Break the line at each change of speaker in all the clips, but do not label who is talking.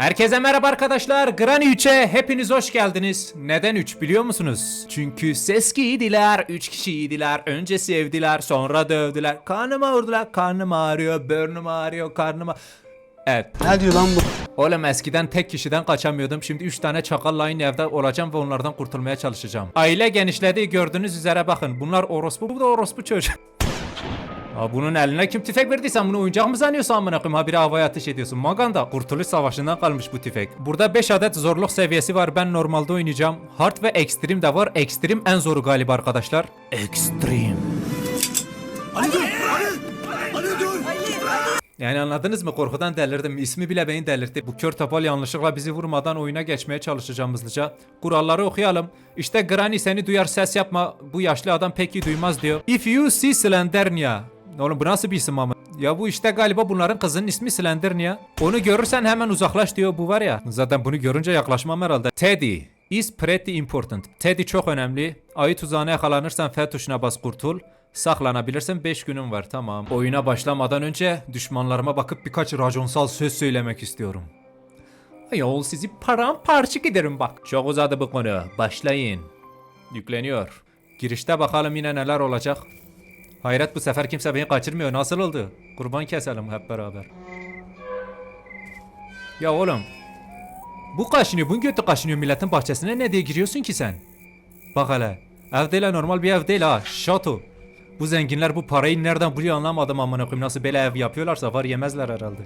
Herkese merhaba arkadaşlar. Granny 3'e hepiniz hoş geldiniz. Neden 3 biliyor musunuz? Çünkü ses giydiler, 3 kişiydiler. Önce sevdiler, sonra dövdüler. Karnım ağrıdılar, karnım ağrıyor, burnum ağrıyor, karnım ağ- Evet.
Ne diyor lan bu?
Oğlum eskiden tek kişiden kaçamıyordum. Şimdi 3 tane çakalla aynı evde olacağım ve onlardan kurtulmaya çalışacağım. Aile genişledi gördüğünüz üzere bakın. Bunlar orospu, bu da orospu çocuk. Ha bunun eline kim tüfek verdiysen bunu oyuncak mı sanıyorsun amına koyayım? Ha biri havaya ateş ediyorsun. Maganda Kurtuluş Savaşı'ndan kalmış bu tüfek. Burada 5 adet zorluk seviyesi var. Ben normalde oynayacağım. Hard ve Extreme de var. Extreme en zoru galiba arkadaşlar. Extreme.
Ali dur! Ali! Ali dur!
Yani anladınız mı? Korkudan delirdim. İsmi bile beni delirtti. Bu kör topal yanlışlıkla bizi vurmadan oyuna geçmeye çalışacağım hızlıca. Kuralları okuyalım. İşte Granny seni duyar ses yapma. Bu yaşlı adam peki duymaz diyor. If you see Slendernia. Oğlum bu nasıl bir isim ama? Ya bu işte galiba bunların kızının ismi Slendernia. Onu görürsen hemen uzaklaş diyor bu var ya. Zaten bunu görünce yaklaşmam herhalde. Teddy is pretty important. Teddy çok önemli. Ayı tuzağına yakalanırsan F tuşuna bas kurtul. Saklanabilirsin 5 günün var tamam. Oyuna başlamadan önce düşmanlarıma bakıp birkaç raconsal söz söylemek istiyorum. Ayol sizi paramparça giderim bak. Çok uzadı bu konu. Başlayın. Yükleniyor. Girişte bakalım yine neler olacak. Hayret bu sefer kimse beni kaçırmıyor. Nasıl oldu? Kurban keselim hep beraber. Ya oğlum. Bu kaşınıyor, bunun götü kaşınıyor milletin bahçesine. Ne diye giriyorsun ki sen? Bak hele. Ev değil normal bir ev değil ha. Şato. Bu zenginler bu parayı nereden buluyor anlamadım amına koyayım. Nasıl böyle ev yapıyorlarsa var yemezler herhalde.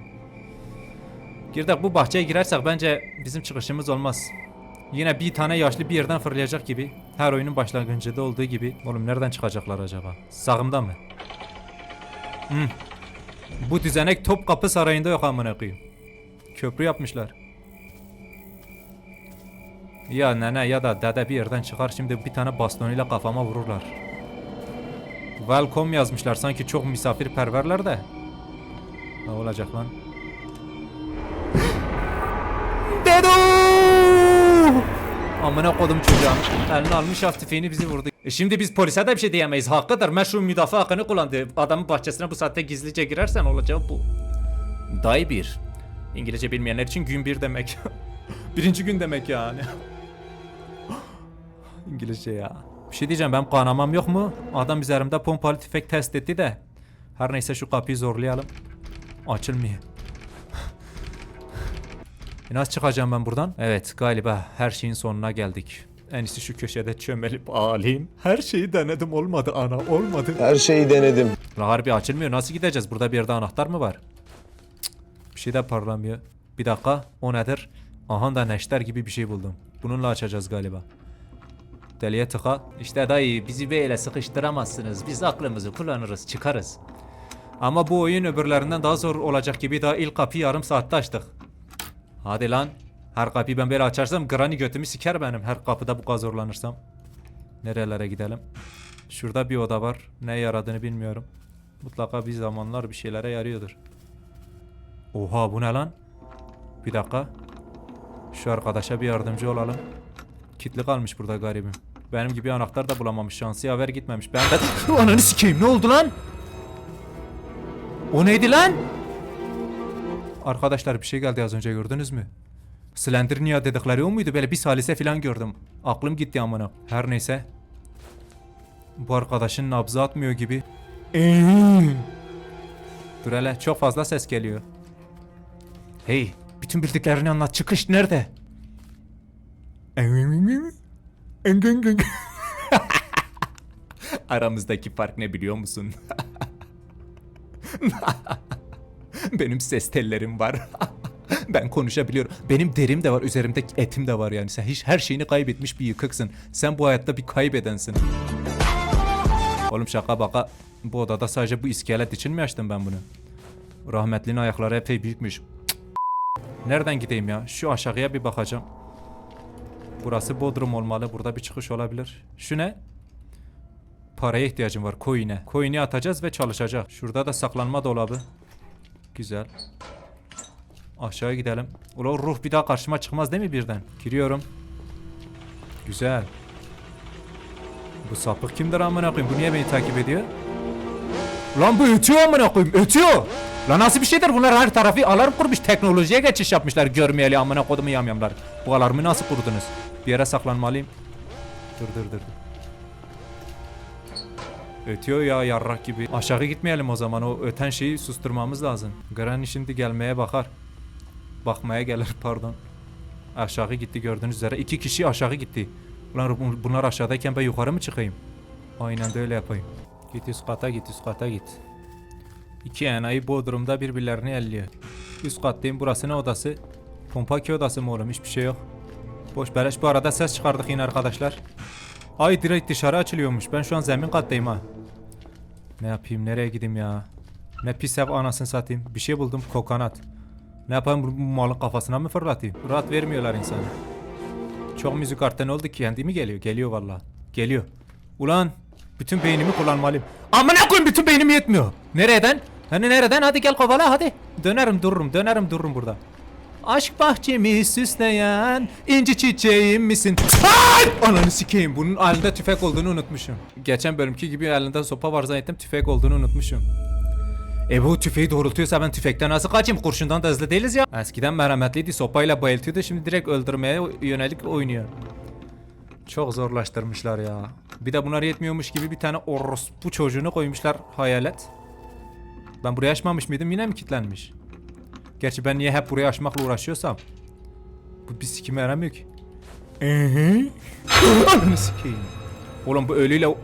Girdik bu bahçeye girersek bence bizim çıkışımız olmaz. Yine bir tane yaşlı bir yerden fırlayacak gibi. Her oyunun başlangıcında olduğu gibi. Oğlum nereden çıkacaklar acaba? Sağımda mı? Hmm. Bu düzenek Topkapı Sarayı'nda yok amına koyayım. Köprü yapmışlar. Ya nene ya da dede bir yerden çıkar şimdi bir tane bastonuyla kafama vururlar. Welcome yazmışlar sanki çok misafirperverler de. Ne olacak lan? Amına kodum çocuğum. Eline almış af tüfeğini bizi vurdu. E şimdi biz polise de bir şey diyemeyiz. Hakkıdır. Meşru müdafaa hakkını kullandı. Adamın bahçesine bu saatte gizlice girersen olacağı bu. Day bir. İngilizce bilmeyenler için gün bir demek. Birinci gün demek yani. İngilizce ya. Bir şey diyeceğim ben kanamam yok mu? Adam üzerimde pompalı tüfek test etti de. Her neyse şu kapıyı zorlayalım. Açılmıyor. E Nasıl çıkacağım ben buradan? Evet galiba her şeyin sonuna geldik. En iyisi şu köşede çömelip ağlayayım. Her şeyi denedim olmadı ana olmadı.
Her şeyi denedim.
La harbi açılmıyor nasıl gideceğiz? Burada bir yerde anahtar mı var? Cık, Bir şey de parlamıyor. Bir dakika o nedir? Aha da neşter gibi bir şey buldum. Bununla açacağız galiba. Deliye tıka. İşte dayı bizi böyle sıkıştıramazsınız. Biz aklımızı kullanırız çıkarız. Ama bu oyun öbürlerinden daha zor olacak gibi daha ilk kapıyı yarım saatte açtık. Hadi lan. Her kapıyı ben böyle açarsam Granny götümü siker benim. Her kapıda bu kadar zorlanırsam. Nerelere gidelim? Şurada bir oda var. Ne yaradığını bilmiyorum. Mutlaka bir zamanlar bir şeylere yarıyordur. Oha bu ne lan? Bir dakika. Şu arkadaşa bir yardımcı olalım. Kitli kalmış burada garibim. Benim gibi anahtar da bulamamış. Şansı yaver gitmemiş. Ben de... Ananı sikeyim ne oldu lan? O neydi lan? Arkadaşlar bir şey geldi az önce gördünüz mü? Slendernia dedikleri o muydu? Böyle bir salise falan gördüm. Aklım gitti amına. Her neyse. Bu arkadaşın nabzı atmıyor gibi. Dur hele çok fazla ses geliyor. Hey bütün bildiklerini anlat çıkış nerede? Aramızdaki fark ne biliyor musun? Benim ses tellerim var. ben konuşabiliyorum. Benim derim de var, üzerimde etim de var yani. Sen hiç her şeyini kaybetmiş bir yıkıksın. Sen bu hayatta bir kaybedensin. Oğlum şaka baka. Bu odada sadece bu iskelet için mi açtım ben bunu? Rahmetlinin ayakları epey büyükmüş. Nereden gideyim ya? Şu aşağıya bir bakacağım. Burası Bodrum olmalı. Burada bir çıkış olabilir. Şu ne? Paraya ihtiyacım var. Coin'e. Coin'i atacağız ve çalışacak. Şurada da saklanma dolabı. Güzel. Aşağı gidelim. Ula ruh bir daha karşıma çıkmaz değil mi birden? Giriyorum. Güzel. Bu sapık kimdir amına koyayım? Bu niye beni takip ediyor? Lan bu ötüyor amına koyayım ötüyor. Lan nasıl bir şeydir bunlar her tarafı alarm kurmuş teknolojiye geçiş yapmışlar görmeyeli amına kodumu yamyamlar. Bu alarmı nasıl kurdunuz? Bir yere saklanmalıyım. Dur dur dur. dur. Ötüyor ya yarrak gibi. Aşağı gitmeyelim o zaman o öten şeyi susturmamız lazım. Granny şimdi gelmeye bakar. Bakmaya gelir pardon. Aşağı gitti gördüğünüz üzere. iki kişi aşağı gitti. Ulan bu- bunlar aşağıdayken ben yukarı mı çıkayım? Aynen de öyle yapayım. Git üst kata git üst kata git. İki enayi Bodrum'da birbirlerini elliyor. Üst kattayım burası ne odası? Pompaki odası mı oğlum hiçbir şey yok. Boş beleş bu arada ses çıkardık yine arkadaşlar. Ay direkt dışarı açılıyormuş. Ben şu an zemin kattayım ha. Ne yapayım nereye gideyim ya? Ne pis ev anasını satayım. Bir şey buldum kokonat. Ne yapayım bu malın kafasına mı fırlatayım? Rahat vermiyorlar insana. Çok müzik arttı ne oldu ki? Kendi geliyor? Geliyor valla. Geliyor. Ulan bütün beynimi kullanmalıyım. Amına koyayım bütün beynim yetmiyor. Nereden? Hani nereden? Hadi gel kovala hadi. Dönerim dururum dönerim dururum burada. Aşk bahçemi süsleyen inci çiçeğim misin? Ay! Ananı sikeyim bunun elinde tüfek olduğunu unutmuşum. Geçen bölümki gibi elinde sopa var zannettim tüfek olduğunu unutmuşum. E bu tüfeği doğrultuyorsa ben tüfekten nasıl kaçayım? Kurşundan da hızlı değiliz ya. Eskiden merhametliydi sopayla bayıltıyordu şimdi direkt öldürmeye yönelik oynuyor. Çok zorlaştırmışlar ya. Bir de bunlar yetmiyormuş gibi bir tane orospu çocuğunu koymuşlar hayalet. Ben buraya açmamış mıydım yine mi kilitlenmiş? Gerçi ben niye hep buraya açmakla uğraşıyorsam. Bu bir sikime yaramıyor ki. Ananı sikeyim. Oğlum bu ölüyle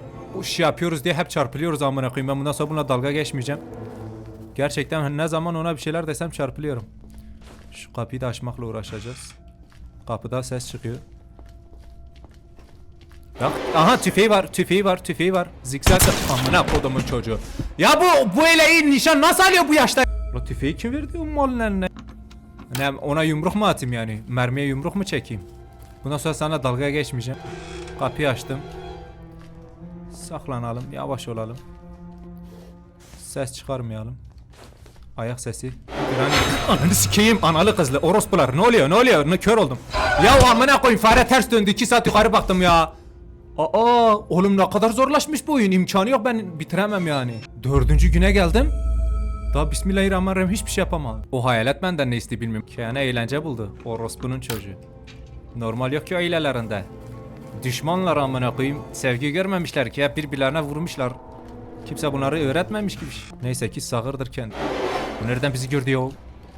şey yapıyoruz diye hep çarpılıyoruz amına koyayım. Ben bundan sonra bununla dalga geçmeyeceğim. Gerçekten ne zaman ona bir şeyler desem çarpılıyorum. Şu kapıyı da açmakla uğraşacağız. Kapıda ses çıkıyor. Bak, aha tüfeği var, tüfeği var, tüfeği var. Zikzak amına kodumun çocuğu. Ya bu bu ele iyi nişan nasıl alıyor bu yaşta? La kim verdi o malın eline? Ne ona yumruk mu atayım yani? Mermiye yumruk mu çekeyim? Bundan sonra sana dalga geçmeyeceğim. Kapıyı açtım. Saklanalım, yavaş olalım. Ses çıkarmayalım. Ayak sesi. Granny. Ananı sikeyim analı kızlı orospular. Ne oluyor ne oluyor? Ne kör oldum. Ya amına koyayım fare ters döndü. 2 saat yukarı baktım ya. Aa oğlum ne kadar zorlaşmış bu oyun. İmkanı yok ben bitiremem yani. Dördüncü güne geldim. Daha bismillahirrahmanirrahim hiçbir şey yapamadım. O hayalet benden ne isteği bilmiyorum. Kene eğlence buldu. Orospu'nun çocuğu. Normal yok ki ailelerinde. Düşmanlar amına koyayım. Sevgi görmemişler ki hep birbirlerine vurmuşlar. Kimse bunları öğretmemiş gibi. Neyse ki sağırdır kendi. Bu nereden bizi gördü ya?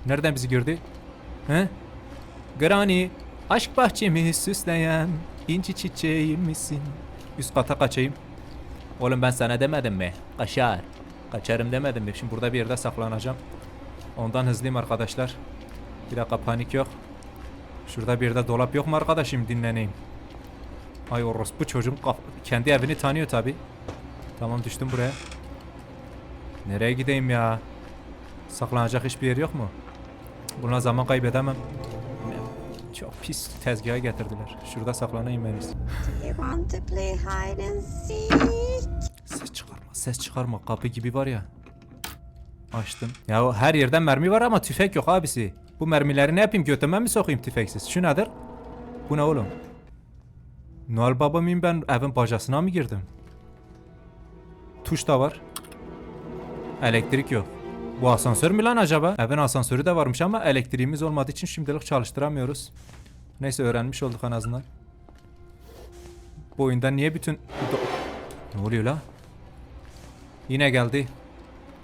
Nereden bizi gördü? He? Granny, aşk bahçemi süsleyen inci çiçeğim misin? Üst kata kaçayım. Oğlum ben sana demedim mi? Kaçar. Kaçarım demedim mi? Şimdi burada bir yerde saklanacağım. Ondan hızlıyım arkadaşlar. Bir dakika panik yok. Şurada bir yerde dolap yok mu arkadaşım dinleneyim. Ay orospu çocuğum kendi evini tanıyor tabi. Tamam düştüm buraya. Nereye gideyim ya? Saklanacak hiçbir yer yok mu? Buna zaman kaybedemem. Çok pis tezgaha getirdiler. Şurada saklanayım en iyisi. Ses çıkarma. Kapı gibi var ya. Açtım. Ya her yerden mermi var ama tüfek yok abisi. Bu mermileri ne yapayım? Götüme mi sokayım tüfeksiz? Şu nedir? Bu ne oğlum? Noel Baba mıyım ben? Evin bacasına mı girdim? Tuş da var. Elektrik yok. Bu asansör mü lan acaba? Evin asansörü de varmış ama elektriğimiz olmadığı için şimdilik çalıştıramıyoruz. Neyse öğrenmiş olduk en azından. Bu oyunda niye bütün... Ne oluyor la? Yine geldi.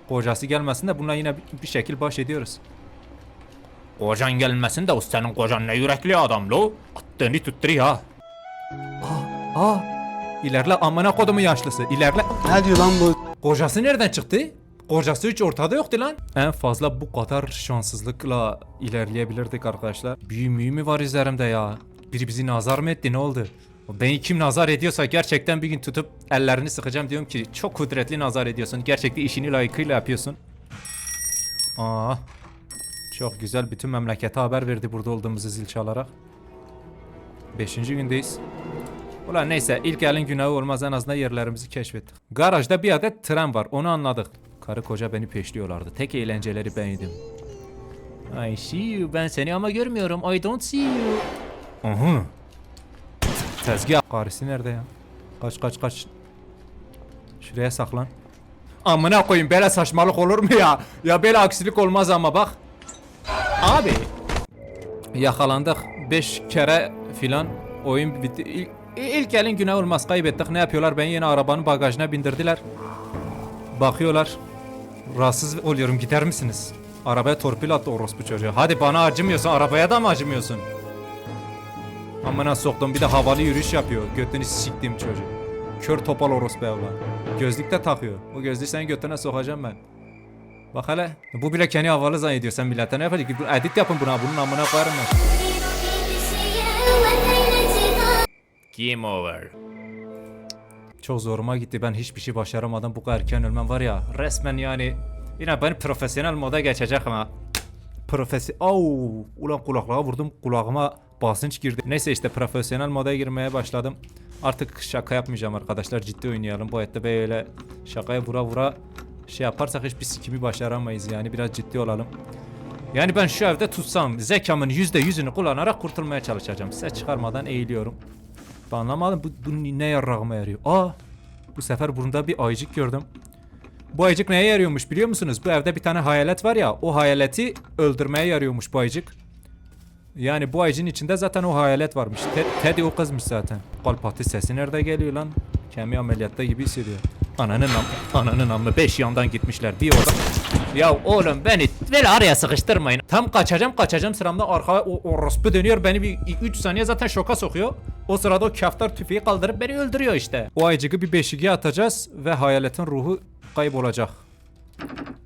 Kocası gelmesin de bununla yine bir, şekil baş ediyoruz. Kocan gelmesin de o senin kocan ne yürekli adam lo. Attığını tutturuyor ha. Aa, aa. İlerle amına kodumu yaşlısı. İlerle.
Ne diyor lan bu?
Kocası nereden çıktı? Kocası hiç ortada yoktu lan. En fazla bu kadar şanssızlıkla ilerleyebilirdik arkadaşlar. Büyü müyü mü var üzerimde ya? Biri bizi nazar mı etti ne oldu? Beni kim nazar ediyorsa gerçekten bir gün tutup ellerini sıkacağım diyorum ki çok kudretli nazar ediyorsun. Gerçekten işini layıkıyla yapıyorsun. Aa, çok güzel bütün memlekete haber verdi burada olduğumuzu zil çalarak. Beşinci gündeyiz. Ulan neyse ilk elin günahı olmaz en azından yerlerimizi keşfettik. Garajda bir adet tren var onu anladık. Karı koca beni peşliyorlardı. Tek eğlenceleri bendim. I see you. Ben seni ama görmüyorum. I don't see you. Aha. Tezgah. Karısı nerede ya? Kaç kaç kaç. Şuraya saklan. Amına koyayım böyle saçmalık olur mu ya? Ya böyle aksilik olmaz ama bak. Abi. Yakalandık. 5 kere filan oyun bitti. İlk, ilk elin günah olmaz kaybettik. Ne yapıyorlar? Ben yine arabanın bagajına bindirdiler. Bakıyorlar. Rahatsız oluyorum gider misiniz? Arabaya torpil attı orospu çocuğu. Hadi bana acımıyorsun arabaya da mı acımıyorsun? Amına soktum bir de havalı yürüyüş yapıyor. Götünü siktiğim çocuk. Kör topal orospu evla. Gözlük de takıyor. O gözlüğü senin götüne sokacağım ben. Bak hele. Bu bile kendi havalı zannediyor. Sen millete ne yapacak? Bu- Edit yapın buna. Bunun amına koyarım ben. Game over. Çok zoruma gitti. Ben hiçbir şey başaramadım. Bu kadar erken ölmem var ya. Resmen yani. Yine ben profesyonel moda geçecek ama. Profesi... Au! Ulan kulaklığa vurdum. Kulağıma basınç girdi. Neyse işte profesyonel moda girmeye başladım. Artık şaka yapmayacağım arkadaşlar. Ciddi oynayalım. Bu hayatta böyle şakaya vura vura şey yaparsak hiçbir sikimi başaramayız. Yani biraz ciddi olalım. Yani ben şu evde tutsam zekamın yüzde yüzünü kullanarak kurtulmaya çalışacağım. Ses çıkarmadan eğiliyorum. Ben anlamadım bu, bu ne yarrağıma yarıyor. Aa bu sefer bunda bir ayıcık gördüm. Bu ayıcık neye yarıyormuş biliyor musunuz? Bu evde bir tane hayalet var ya o hayaleti öldürmeye yarıyormuş bu ayıcık. Yani bu ayıcın içinde zaten o hayalet varmış. Te- Teddy o kızmış zaten. Kalp atı sesi nerede geliyor lan? Kemi ameliyatta gibi hissediyor. Ananın am ananın amı beş yandan gitmişler. Bir oradan. Ya oğlum beni böyle araya sıkıştırmayın. Tam kaçacağım kaçacağım sıramda arkaya o orospu dönüyor. Beni bir 3 saniye zaten şoka sokuyor. O sırada o kaftar tüfeği kaldırıp beni öldürüyor işte. O ayıcığı bir beşiğe atacağız ve hayaletin ruhu kaybolacak.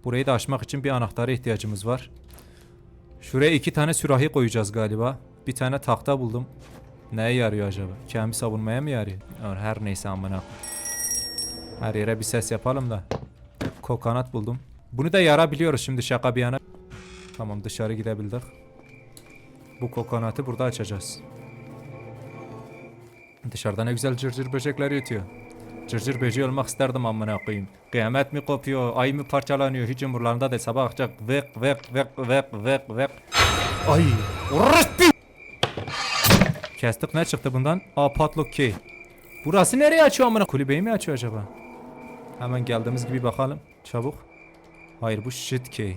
Burayı da açmak için bir anahtara ihtiyacımız var. Şuraya iki tane sürahi koyacağız galiba. Bir tane tahta buldum. Neye yarıyor acaba? Kemi savunmaya mı yarıyor? Ya Her neyse amına. Her yere bir ses yapalım da. Kokonat buldum. Bunu da yarabiliyoruz şimdi şaka bir yana. Tamam dışarı gidebildik. Bu kokonatı burada açacağız. Dışarıda ne güzel cırcır böcekler yatıyor. Cırcır böceği olmak isterdim amına koyayım. Kıyamet mi kopuyor, ay mı parçalanıyor hiç umurlarında değil. Sabah akşam vek vek vek vek vek vek. Ay! Orospu! Kestik ne çıktı bundan? Aa padlock key. Burası nereye açıyor amına? Kulübeyi mi açıyor acaba? Hemen geldiğimiz gibi bakalım. Çabuk. Hayır bu shit key.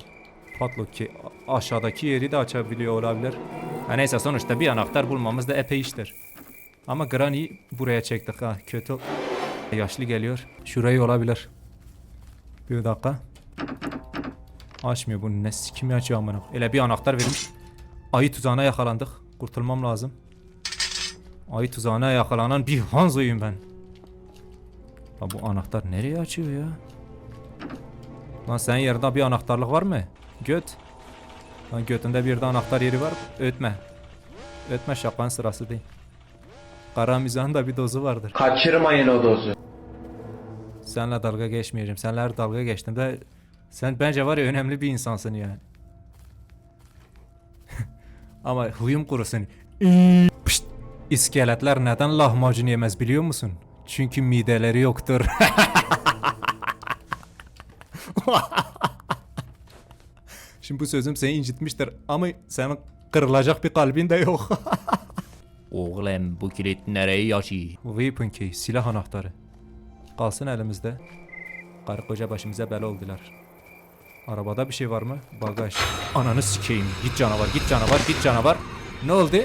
Padlock key. A- aşağıdaki yeri de açabiliyor olabilir. Ha neyse sonuçta bir anahtar bulmamız da epey iştir. Ama Granny buraya çektik ha. Kötü. Yaşlı geliyor. Şurayı olabilir. Bir dakika. Açmıyor bunu. Ne kim açıyor amına. Öyle bir anahtar vermiş. Ayı tuzağına yakalandık. Kurtulmam lazım. Ayı tuzağına yakalanan bir Hanzo'yum ben. Lan bu anahtar nereye açıyor ya? Lan senin yerinde bir anahtarlık var mı? Göt. Lan götünde bir de anahtar yeri var. Ötme. Ötme şakanın sırası değil. Kara mizahın da bir dozu vardır.
Kaçırmayın o dozu.
Seninle dalga geçmeyeceğim. Seninle her dalga geçtim de sen bence var ya önemli bir insansın yani. Ama huyum kurusun. Pişt! İskeletler neden lahmacun yemez biliyor musun? Çünkü mideleri yoktur. Şimdi bu sözüm seni incitmiştir ama senin kırılacak bir kalbin de yok.
Oğlum bu kilit nereye açıyor?
Weapon key, silah anahtarı. Kalsın elimizde. Karı koca başımıza bela oldular. Arabada bir şey var mı? Bagaj. Ananı sikeyim. Git canavar, git canavar, git canavar. Ne oldu?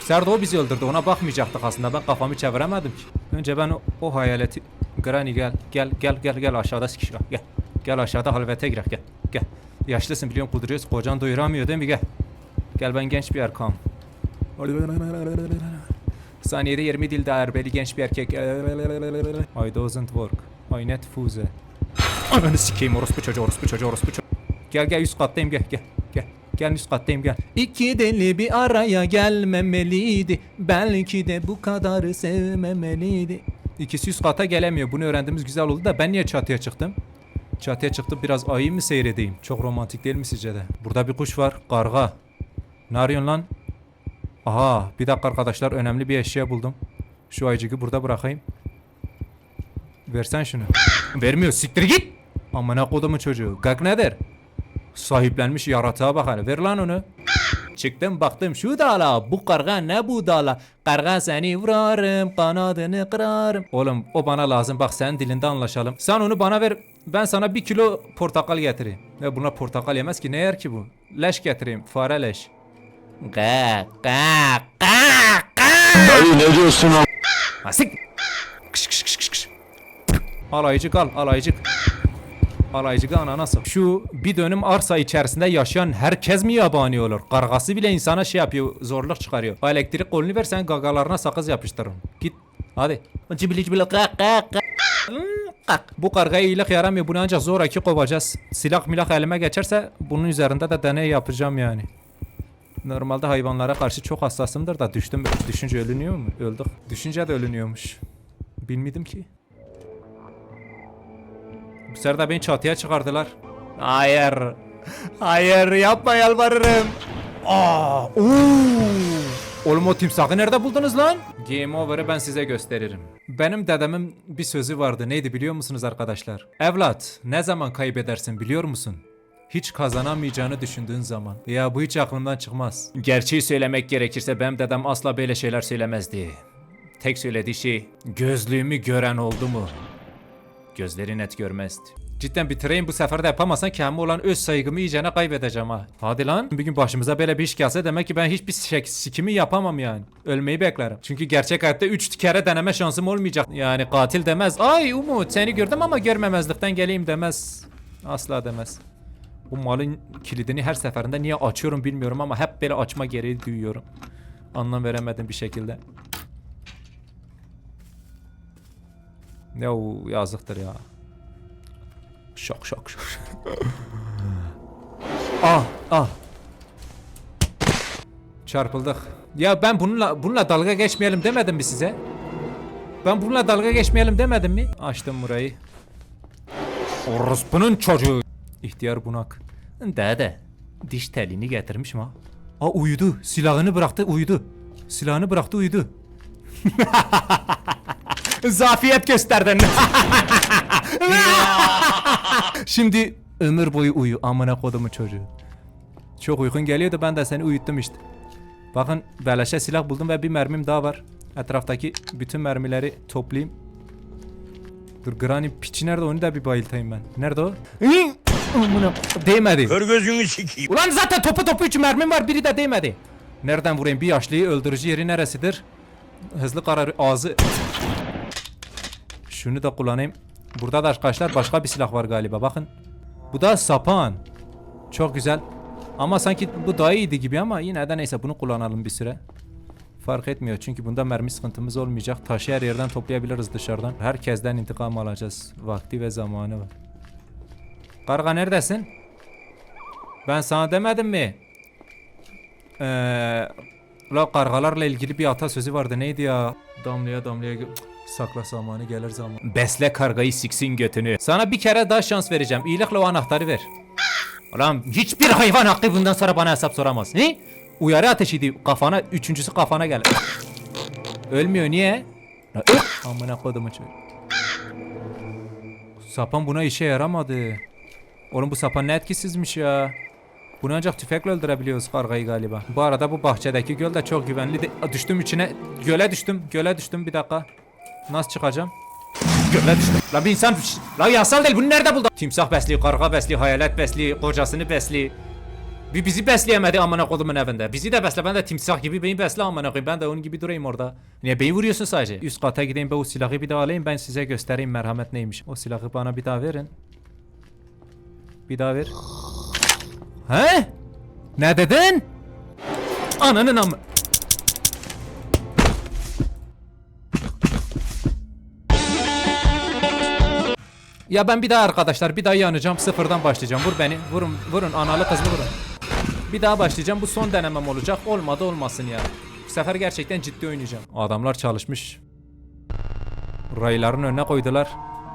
Serdo bizi öldürdü. Ona bakmayacaktık aslında. Ben kafamı çeviremedim ki. Önce ben o, o hayaleti... Granny gel, gel, gel, gel, gel aşağıda sikişir. Gel. Gel aşağıda halvete girek gel. Gel. Yaşlısın biliyorum kuduruyoruz. Kocan doyuramıyor değil mi? Gel. Gel ben genç bir erkam. Saniyede 20 dil darbeli genç bir erkek. I doesn't work. I net fuze. Ananı sikeyim orospu çocuğu orospu çocuğu orospu çocuğu. Gel gel üst kattayım gel gel gel. Gel üst kattayım gel. İki deli bir araya gelmemeliydi. Belki de bu kadar sevmemeliydi. İkisi üst kata gelemiyor. Bunu öğrendiğimiz güzel oldu da ben niye çatıya çıktım? Çatıya çıktım biraz ayı mı seyredeyim? Çok romantik değil mi sizce de? Burada bir kuş var. Karga. Ne arıyorsun lan? Aha bir dakika arkadaşlar önemli bir eşya buldum. Şu ayıcığı burada bırakayım. Versen şunu. Vermiyor siktir git. Amına kodumun çocuğu. Gak nedir? Sahiplenmiş yaratığa bak hele. Ver lan onu. Çıktım baktım şu dala bu karga ne bu dala Karga seni vurarım kanadını kırarım Oğlum o bana lazım bak senin dilinde anlaşalım Sen onu bana ver ben sana bir kilo portakal getireyim Ve buna portakal yemez ki ne yer ki bu Leş getireyim fare leş
Ka ka ka ka.
Dayı ne diyorsun am?
Asik Kış kış kış kış kış Alaycık al alaycık Alaycık ananas. Şu bir dönüm arsa içerisinde yaşayan herkes mi yabani olur? Kargası bile insana şey yapıyor, zorluk çıkarıyor. O elektrik kolunu versen gagalarına sakız yapıştırırım. Git. Hadi.
Cibili cibili ka ka ka.
Bu kargaya iyilik yaramıyor. Bunu ancak zoraki kovacağız. Silah milah elime geçerse bunun üzerinde de deney yapacağım yani. Normalde hayvanlara karşı çok hassasımdır da düştüm. Düşünce ölünüyor mu? Öldük. Düşünce de ölünüyormuş. Bilmedim ki. Bu sefer de beni çatıya çıkardılar. Hayır. Hayır yapma yalvarırım. Aa, oo. Oğlum o timsahı nerede buldunuz lan? Game over'ı ben size gösteririm. Benim dedemin bir sözü vardı. Neydi biliyor musunuz arkadaşlar? Evlat, ne zaman kaybedersin biliyor musun? Hiç kazanamayacağını düşündüğün zaman. Ya bu hiç aklımdan çıkmaz. Gerçeği söylemek gerekirse benim dedem asla böyle şeyler söylemezdi. Tek söylediği şey gözlüğümü gören oldu mu? Gözleri net görmezdi. Cidden bitireyim bu sefer de yapamazsan kendime olan öz saygımı iyicene kaybedeceğim ha. Hadi lan. Bir gün başımıza böyle bir iş gelse demek ki ben hiçbir şek sikimi yapamam yani. Ölmeyi beklerim. Çünkü gerçek hayatta 3 kere deneme şansım olmayacak. Yani katil demez. Ay Umut seni gördüm ama görmemezlikten geleyim demez. Asla demez. Bu malın kilidini her seferinde niye açıyorum bilmiyorum ama hep böyle açma gereği duyuyorum. Anlam veremedim bir şekilde. Ne o yazıktır ya. Şok şok şok. ah ah. Çarpıldık. Ya ben bununla bununla dalga geçmeyelim demedim mi size? Ben bununla dalga geçmeyelim demedim mi? Açtım burayı. Orospu'nun çocuğu. İhtiyar bunak. Dede. Diş telini getirmiş mi? Aa uyudu. Silahını bıraktı uyudu. Silahını bıraktı uyudu. Zafiyet gösterdin. Şimdi ömür boyu uyu amına kodumu çocuğu. Çok uykun geliyordu ben de seni uyuttum işte. Bakın beleşe silah buldum ve bir mermim daha var. Etraftaki bütün mermileri toplayayım. Dur Granny piçi nerede onu da bir bayıltayım ben. Nerede o? Amına değmedi.
Kör gözünü sikeyim.
Ulan zaten topu topu 3 mermim var biri de değmedi. Nereden vurayım bir yaşlıyı öldürücü yeri neresidir? Hızlı karar ağzı. Şunu da kullanayım. Burada da arkadaşlar başka bir silah var galiba bakın. Bu da sapan. Çok güzel. Ama sanki bu daha iyiydi gibi ama yine de neyse bunu kullanalım bir süre. Fark etmiyor çünkü bunda mermi sıkıntımız olmayacak. Taşı her yerden toplayabiliriz dışarıdan. Herkesten intikam alacağız. Vakti ve zamanı var. Karga neredesin? Ben sana demedim mi? Eee... La kargalarla ilgili bir atasözü vardı neydi ya? Damlaya damlaya sakla zamanı gelir zaman. Besle kargayı siksin götünü. Sana bir kere daha şans vereceğim. İyilikle o anahtarı ver. Ulan hiçbir hayvan hakkı bundan sonra bana hesap soramaz. Ne? Uyarı ateşiydi. Kafana, üçüncüsü kafana gel. Ölmüyor niye? Amına kodumu çocuk. Sapan buna işe yaramadı. Oğlum bu sapan ne etkisizmiş ya. Bunu ancak tüfekle öldürebiliyoruz kargayı galiba. Bu arada bu bahçedeki göl de çok güvenli. De düştüm içine. Göle düştüm. Göle düştüm. Bir dakika. Nasıl çıkacağım? Göle düştüm. La bir insan... La yasal değil. Bunu nerede buldu? Timsah besliyor, karga besliyor, hayalet besliyor, kocasını besliyor. Bir bizi besleyemedi amına kodumun evinde. Bizi de besle. Ben de timsah gibi beni besle amına koyayım. Ben de onun gibi durayım orada. Niye beni vuruyorsun sadece? Üst kata gideyim ben o silahı bir daha alayım. Ben size göstereyim merhamet neymiş. O silahı bana bir daha verin. Bir daha ver. He? Ne dedin? Ananın amı. Ya ben bir daha arkadaşlar bir daha yanacağım sıfırdan başlayacağım vur beni vurun vurun analı kızlı vurun Bir daha başlayacağım bu son denemem olacak olmadı olmasın ya Bu sefer gerçekten ciddi oynayacağım Adamlar çalışmış Rayların önüne koydular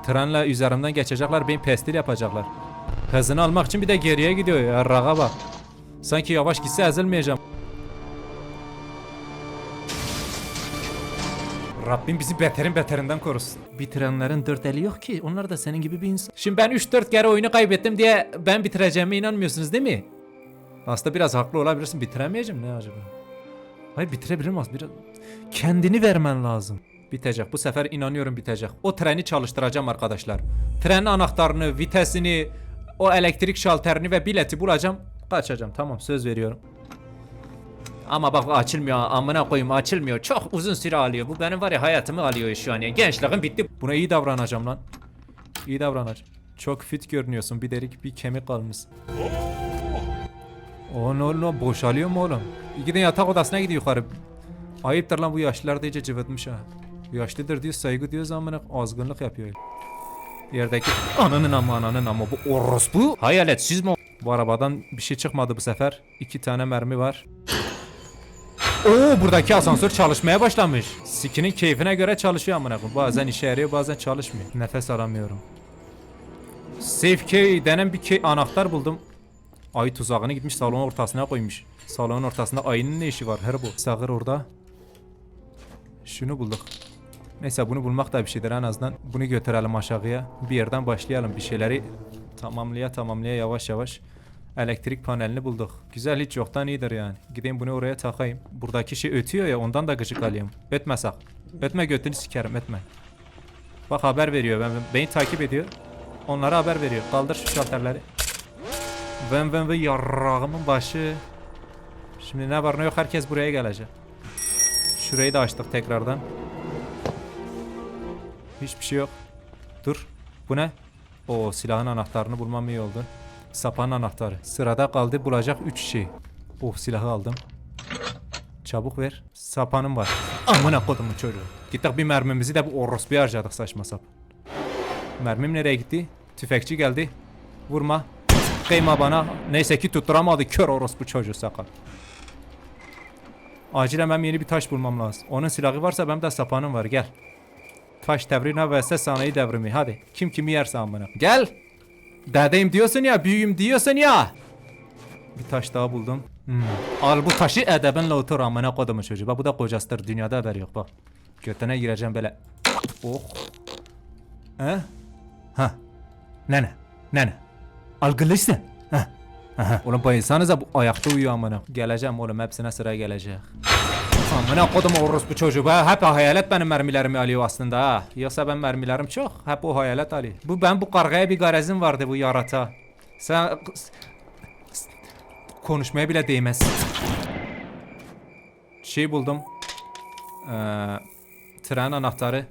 Trenle üzerimden geçecekler beni pestil yapacaklar Hızını almak için bir de geriye gidiyor ya raga bak Sanki yavaş gitse ezilmeyeceğim Rabbim bizi beterin beterinden korusun. Bitirenlerin dört eli yok ki. Onlar da senin gibi bir insan. Şimdi ben 3-4 kere oyunu kaybettim diye ben bitireceğime inanmıyorsunuz değil mi? Aslında biraz haklı olabilirsin. Bitiremeyeceğim ne acaba? Hayır bitirebilirim aslında. Biraz... Kendini vermen lazım. Bitecek. Bu sefer inanıyorum bitecek. O treni çalıştıracağım arkadaşlar. Trenin anahtarını, vitesini, o elektrik şalterini ve bileti bulacağım. Kaçacağım. Tamam söz veriyorum. Ama bak açılmıyor. Amına koyayım açılmıyor. Çok uzun süre alıyor. Bu benim var ya hayatımı alıyor şu an. Yani. Gençliğim bitti. Buna iyi davranacağım lan. İyi davranacağım. Çok fit görünüyorsun. Bir derik bir kemik kalmış. O no no boşalıyor mu oğlum? Gidin yatak odasına gidin yukarı. Ayıptır lan bu yaşlılar da iyice cıvıtmış ha. Yaşlıdır diyor saygı diyor zamana azgınlık yapıyor. Yerdeki ananın ama ananın ama bu orospu. Hayalet siz mi? Bu arabadan bir şey çıkmadı bu sefer. İki tane mermi var. Oo buradaki asansör çalışmaya başlamış. Sikinin keyfine göre çalışıyor amına koyayım. Bazen işe yarıyor bazen çalışmıyor. Nefes alamıyorum. Safe key denen bir key anahtar buldum. Ayı tuzağını gitmiş salonun ortasına koymuş. Salonun ortasında ayının ne işi var her bu. Sağır orada. Şunu bulduk. Neyse bunu bulmak da bir şeydir en azından. Bunu götürelim aşağıya. Bir yerden başlayalım bir şeyleri tamamlaya tamamlaya yavaş yavaş. Elektrik panelini bulduk. Güzel hiç yoktan iyidir yani. Gideyim bunu oraya takayım. Buradaki şey ötüyor ya ondan da gıcık alayım. Ötme sak. Ötme götünü sikerim ötme. Bak haber veriyor. Ben, beni takip ediyor. Onlara haber veriyor. Kaldır şu şalterleri. Vın vın vın yarrağımın başı. Şimdi ne var ne yok herkes buraya gelecek. Şurayı da açtık tekrardan. Hiçbir şey yok. Dur. Bu ne? O silahın anahtarını bulmam iyi oldu. Sapanın anahtarı. Sırada kaldı bulacak 3 şey. Oh silahı aldım. Çabuk ver. Sapanım var. Amına kodumun çocuğu. Gittik bir mermimizi de bu orospuya harcadık saçma sap. Mermim nereye gitti? Tüfekçi geldi. Vurma. Kıyma bana. Neyse ki tutturamadı kör orospu çocuğu sakal. Acil hemen yeni bir taş bulmam lazım. Onun silahı varsa benim de sapanım var gel. Taş devrine vs sanayi devrimi hadi. Kim kimi yerse amına. Gel. Dedeyim diyorsun ya büyüğüm diyorsun ya. Bir taş daha buldum. Hmm. Al bu taşı edebinle otur amına kodumu çocuğu. Bak bu da kocasıdır dünyada haber yok bak. Götüne gireceğim böyle. Oh. He? Ha. Nene. Nene. Algılısın. Ha. Aha. Oğlum bayılsanıza bu ayakta uyuyor amına. Geleceğim oğlum hepsine sıra gelecek. Amına kodum orospu çocuğu be. Hep hayalet benim mermilerimi alıyor aslında ha. Yoksa ben mermilerim çok. Hep o hayalet alıyor. Bu ben bu kargaya bir garezim vardı bu yarata. Sen konuşmaya bile değmez. Şey buldum. Ee, tren anahtarı.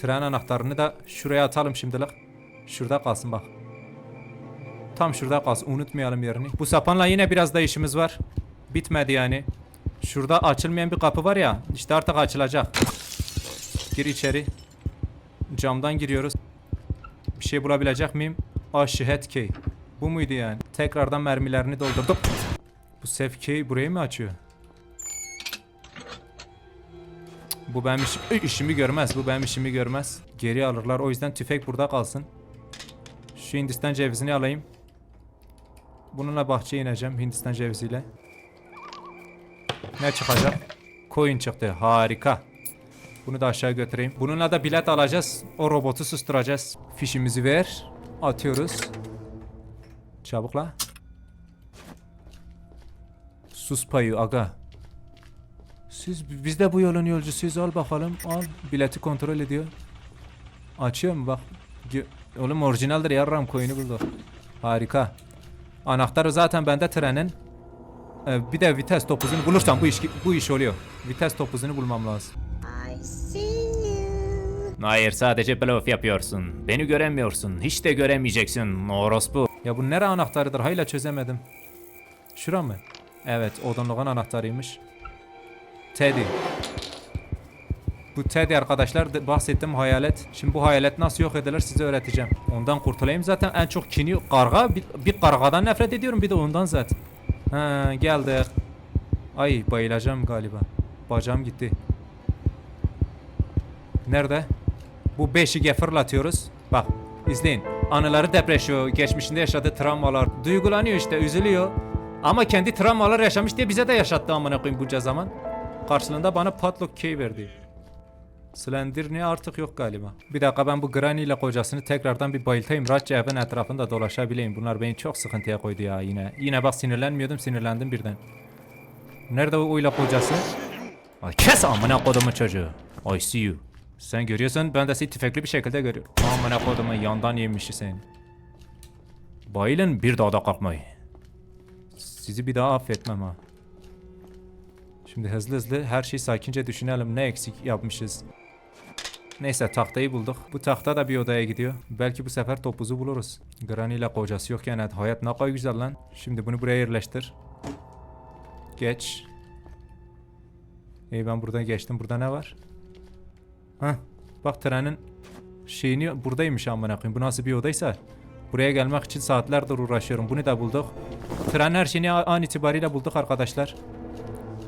Tren anahtarını da şuraya atalım şimdilik. Şurada kalsın bak. Tam şurada kalsın. Unutmayalım yerini. Bu sapanla yine biraz da işimiz var. Bitmedi yani. Şurada açılmayan bir kapı var ya. İşte artık açılacak. Gir içeri. Camdan giriyoruz. Bir şey bulabilecek miyim? Aşihet key. Bu muydu yani? Tekrardan mermilerini doldurdum. Bu safe key burayı mı açıyor? Bu benim işim, işimi görmez. Bu benim işimi görmez. Geri alırlar. O yüzden tüfek burada kalsın. Şu Hindistan cevizini alayım. Bununla bahçeye ineceğim Hindistan ceviziyle. Ne çıkacak? Coin çıktı. Harika. Bunu da aşağı götüreyim. Bununla da bilet alacağız. O robotu susturacağız. Fişimizi ver. Atıyoruz. Çabuk la. Sus payı aga. Siz biz de bu yolun yolcusuyuz al bakalım al bileti kontrol ediyor. Açıyor mu bak. Oğlum orijinaldir yarram coin'i buldu. Harika. Anahtarı zaten bende trenin. Ee, bir de vites topuzunu bulursam bu iş bu iş oluyor. Vites topuzunu bulmam lazım.
I see you.
Hayır sadece blöf yapıyorsun. Beni göremiyorsun. Hiç de göremeyeceksin orospu.
Ya bu nere anahtarıdır? Hayla çözemedim. Şura mı? Evet, odunluğun anahtarıymış. Teddy. Bu Teddy arkadaşlar bahsettiğim hayalet. Şimdi bu hayalet nasıl yok edilir size öğreteceğim. Ondan kurtulayım zaten en çok kini karga. Bir, bir kargadan nefret ediyorum bir de ondan zaten. Ha geldik. Ay bayılacağım galiba. Bacağım gitti. Nerede? Bu beşige fırlatıyoruz. Bak izleyin. Anıları depreşiyor. Geçmişinde yaşadığı travmalar. Duygulanıyor işte üzülüyor. Ama kendi travmalar yaşamış diye bize de yaşattı amına koyayım bunca zaman. Karşılığında bana padlock key verdi. Slender'ni artık yok galiba. Bir dakika ben bu Granny ile kocasını tekrardan bir bayıltayım. Rahatça evin etrafında dolaşabileyim. Bunlar beni çok sıkıntıya koydu ya yine. Yine bak sinirlenmiyordum sinirlendim birden. Nerede o ile kocası? Ay kes amına kodumun çocuğu. I see you. Sen görüyorsun ben de seni tüfekli bir şekilde görüyorum. Amına kodumun yandan yemişi sen. Bayılın bir daha da kalkmayın. Sizi bir daha affetmem ha. Şimdi hızlı hızlı her şeyi sakince düşünelim. Ne eksik yapmışız? Neyse tahtayı bulduk. Bu tahta da bir odaya gidiyor. Belki bu sefer topuzu buluruz. Granny ile kocası yokken hayat ne kadar güzel lan. Şimdi bunu buraya yerleştir. Geç. İyi ben buradan geçtim. Burada ne var? Hah. Bak trenin şeyini buradaymış amına koyayım. Bu nasıl bir odaysa. Buraya gelmek için saatlerdir uğraşıyorum. Bunu da bulduk. Tren her şeyini an itibariyle bulduk arkadaşlar.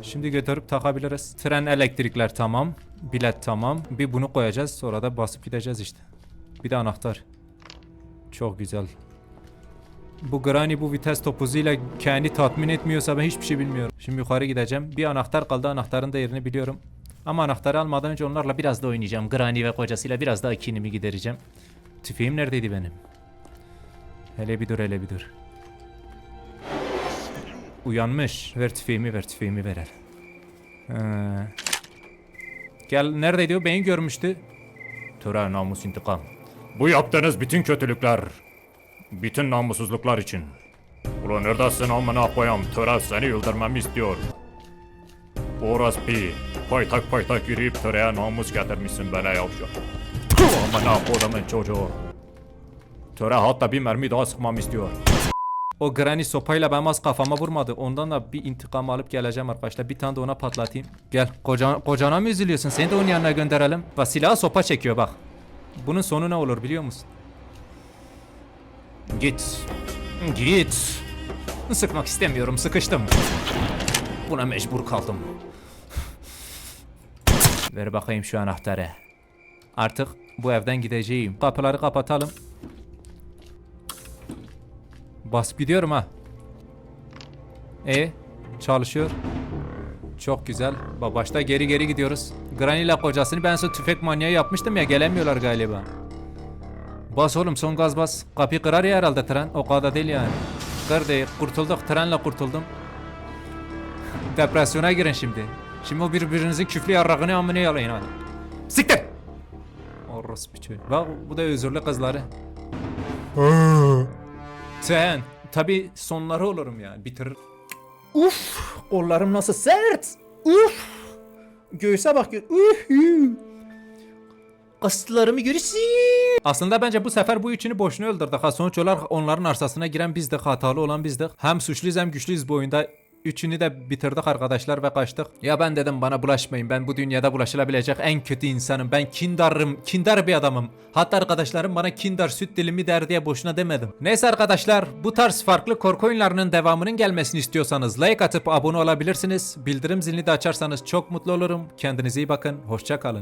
Şimdi götürüp takabiliriz. Tren elektrikler tamam. Bilet tamam. Bir bunu koyacağız. Sonra da basıp gideceğiz işte. Bir de anahtar. Çok güzel. Bu Granny bu vites topuzuyla kendi tatmin etmiyorsa ben hiçbir şey bilmiyorum. Şimdi yukarı gideceğim. Bir anahtar kaldı. Anahtarın da yerini biliyorum. Ama anahtarı almadan önce onlarla biraz da oynayacağım. Granny ve kocasıyla biraz daha kinimi gidereceğim. Tüfeğim neredeydi benim? Hele bir dur hele bir dur. Uyanmış. Ver tüfeğimi ver tüfeğimi ver. Ee, Gel neredeydi o? Beni görmüştü. Töre namus intikam.
Bu yaptığınız bütün kötülükler, bütün namussuzluklar için. Ulan neredesin amına koyam? Töre seni öldürmemi istiyor. Orospu, paytak paytak yürüyüp töreye namus getirmişsin bana yavşak. Amına kodumun çocuğu. Töre hatta bir mermi daha sıkmamı istiyor.
O granny sopayla ben az kafama vurmadı. Ondan da bir intikam alıp geleceğim arkadaşlar. Bir tane de ona patlatayım. Gel koca, kocana mı üzülüyorsun? Seni de onun yanına gönderelim. Bak silahı sopa çekiyor bak. Bunun sonu ne olur biliyor musun? Git. Git. Sıkmak istemiyorum. Sıkıştım. Buna mecbur kaldım. Ver bakayım şu anahtarı. Artık bu evden gideceğim. Kapıları kapatalım. Basıp gidiyorum ha. E çalışıyor. Çok güzel. Ba- Başta geri geri gidiyoruz. Granny ile kocasını ben sonra tüfek manyağı yapmıştım ya gelemiyorlar galiba. Bas oğlum son gaz bas. Kapıyı kırar ya herhalde tren. O kadar değil yani. Kır değil. Kurtulduk. Trenle kurtuldum. Depresyona girin şimdi. Şimdi o birbirinizin küflü yarrağını amına yalayın hadi. Siktir! Orospu çocuğu. Bak bu da özürlü kızları. Sen tabi sonları olurum yani bitirir. Uf kollarım nasıl sert. Uf göğüse bak. uf. Kaslarımı görürsün. Aslında bence bu sefer bu üçünü boşuna öldürdük. Ha sonuç olarak onların arsasına giren bizdik, hatalı olan bizdik. Hem suçluyuz hem güçlüyüz bu oyunda. Üçünü de bitirdik arkadaşlar ve kaçtık. Ya ben dedim bana bulaşmayın. Ben bu dünyada bulaşılabilecek en kötü insanım. Ben kindarım. Kindar bir adamım. Hatta arkadaşlarım bana kindar süt dilimi der diye boşuna demedim. Neyse arkadaşlar bu tarz farklı korku oyunlarının devamının gelmesini istiyorsanız like atıp abone olabilirsiniz. Bildirim zilini de açarsanız çok mutlu olurum. Kendinize iyi bakın. Hoşça kalın.